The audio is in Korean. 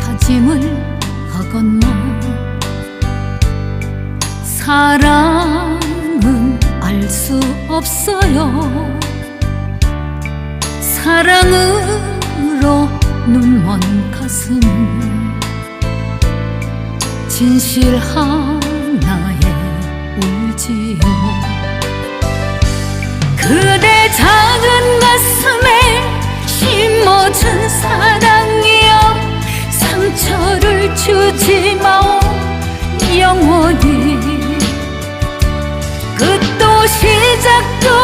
다짐을 하건너 사랑은 알 수 없어요. 사랑으로 눈먼 가슴. 진실 하나에 울지요. 그대 작은 주지 마오 영원히. 끝도 시작도